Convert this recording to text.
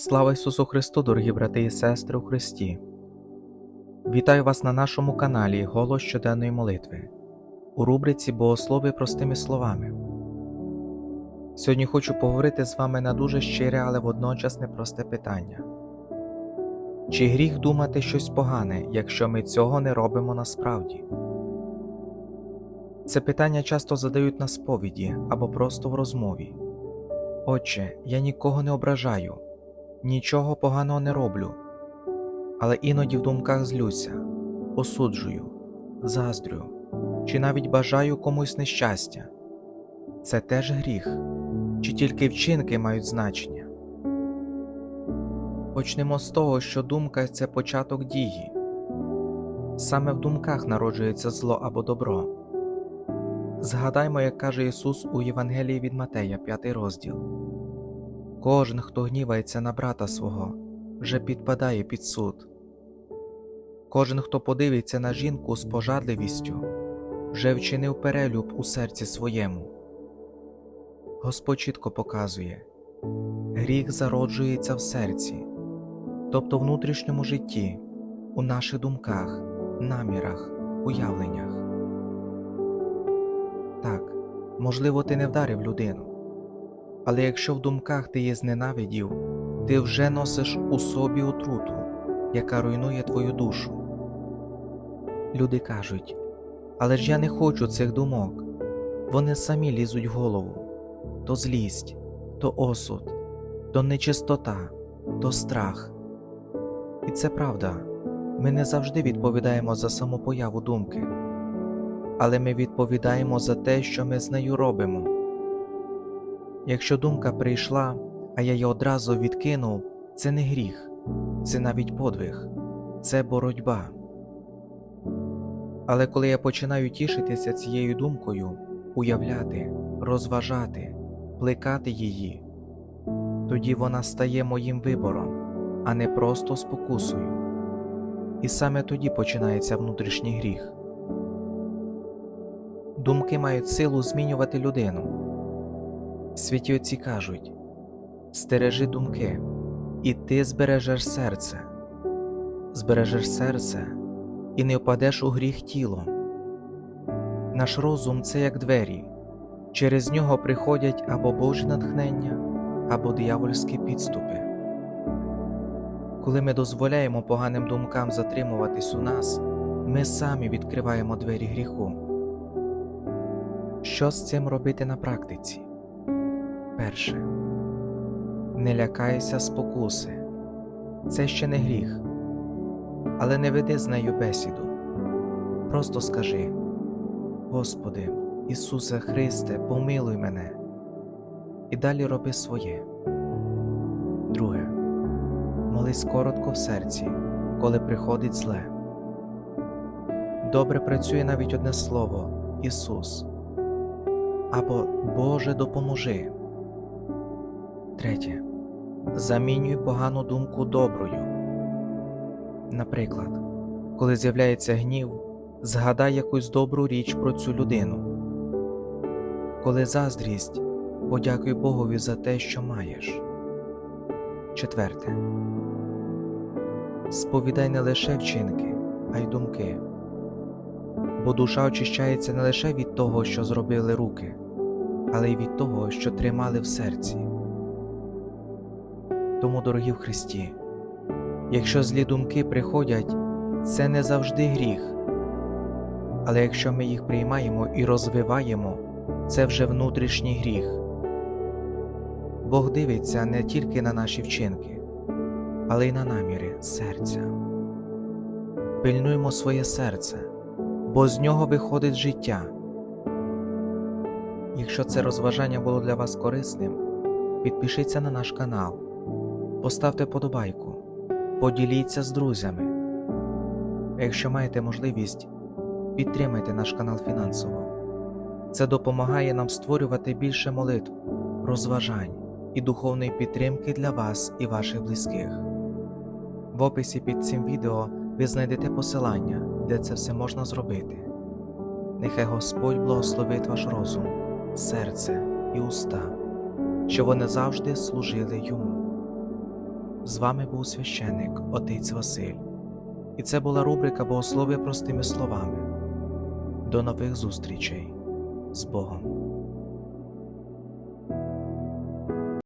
Слава Ісусу Христу, дорогі брати і сестри у Христі! Вітаю вас на нашому каналі Голос щоденної молитви у рубриці Богослови простими словами. Сьогодні хочу поговорити з вами на дуже щире, але водночас непросте питання. Чи гріх думати щось погане, якщо ми цього не робимо насправді? Це питання часто задають на сповіді або просто в розмові. Отче, я нікого не ображаю, нічого поганого не роблю, але іноді в думках злюся, осуджую, заздрю чи навіть бажаю комусь нещастя. Це теж гріх, чи тільки вчинки мають значення. Почнемо з того, що думка це початок дії. Саме в думках народжується зло або добро. Згадаймо, як каже Ісус у Євангелії від Матея, 5 розділ Кожен, хто гнівається на брата свого, вже підпадає під суд. Кожен, хто подивиться на жінку з пожадливістю, вже вчинив перелюб у серці своєму. Господь чітко показує гріх зароджується в серці, тобто в внутрішньому житті, у наших думках, намірах, уявленнях. Так, можливо, ти не вдарив людину, але якщо в думках ти її зненавидів, ти вже носиш у собі отруту, яка руйнує твою душу. Люди кажуть, але ж я не хочу цих думок, вони самі лізуть в голову то злість, то осуд, то нечистота, то страх. І це правда, ми не завжди відповідаємо за саму появу думки, але ми відповідаємо за те, що ми з нею робимо. Якщо думка прийшла, а я її одразу відкинув, це не гріх, це навіть подвиг, це боротьба. Але коли я починаю тішитися цією думкою, уявляти, розважати, плекати її, тоді вона стає моїм вибором, а не просто спокусою. І саме тоді починається внутрішній гріх. Думки мають силу змінювати людину. Святі отці кажуть стережи думки, і ти збережеш серце, збережеш серце і не впадеш у гріх тілом. Наш розум це як двері, через нього приходять або Божі натхнення, або диявольські підступи. Коли ми дозволяємо поганим думкам затримуватись у нас, ми самі відкриваємо двері гріху. Що з цим робити на практиці? Перше. Не лякайся спокуси. Це ще не гріх. Але не веди з нею бесіду. Просто скажи: Господи, Ісусе Христе, помилуй мене. І далі роби своє. Друге. Молись коротко в серці, коли приходить зле. Добре працює навіть одне слово Ісус або Боже допоможи. Третє. Замінюй погану думку доброю. Наприклад, коли з'являється гнів, згадай якусь добру річ про цю людину. Коли заздрість, подякуй Богові за те, що маєш. Четверте. Сповідай не лише вчинки, а й думки. Бо душа очищається не лише від того, що зробили руки, але й від того, що тримали в серці. Тому, дорогі в Христі, якщо злі думки приходять, це не завжди гріх, але якщо ми їх приймаємо і розвиваємо, це вже внутрішній гріх. Бог дивиться не тільки на наші вчинки, але й на наміри серця. Пильнуймо своє серце, бо з нього виходить життя. Якщо це розважання було для вас корисним, підпишіться на наш канал, поставте подобайку, поділіться з друзями. А якщо маєте можливість, підтримайте наш канал фінансово. Це допомагає нам створювати більше молитв, розважань і духовної підтримки для вас і ваших близьких. В описі під цим відео ви знайдете посилання, де це все можна зробити. Нехай Господь благословить ваш розум, серце і уста, щоб вони завжди служили йому. З вами був священик отець Василь. І це була рубрика Богослов'я простими словами. До нових зустрічей з Богом.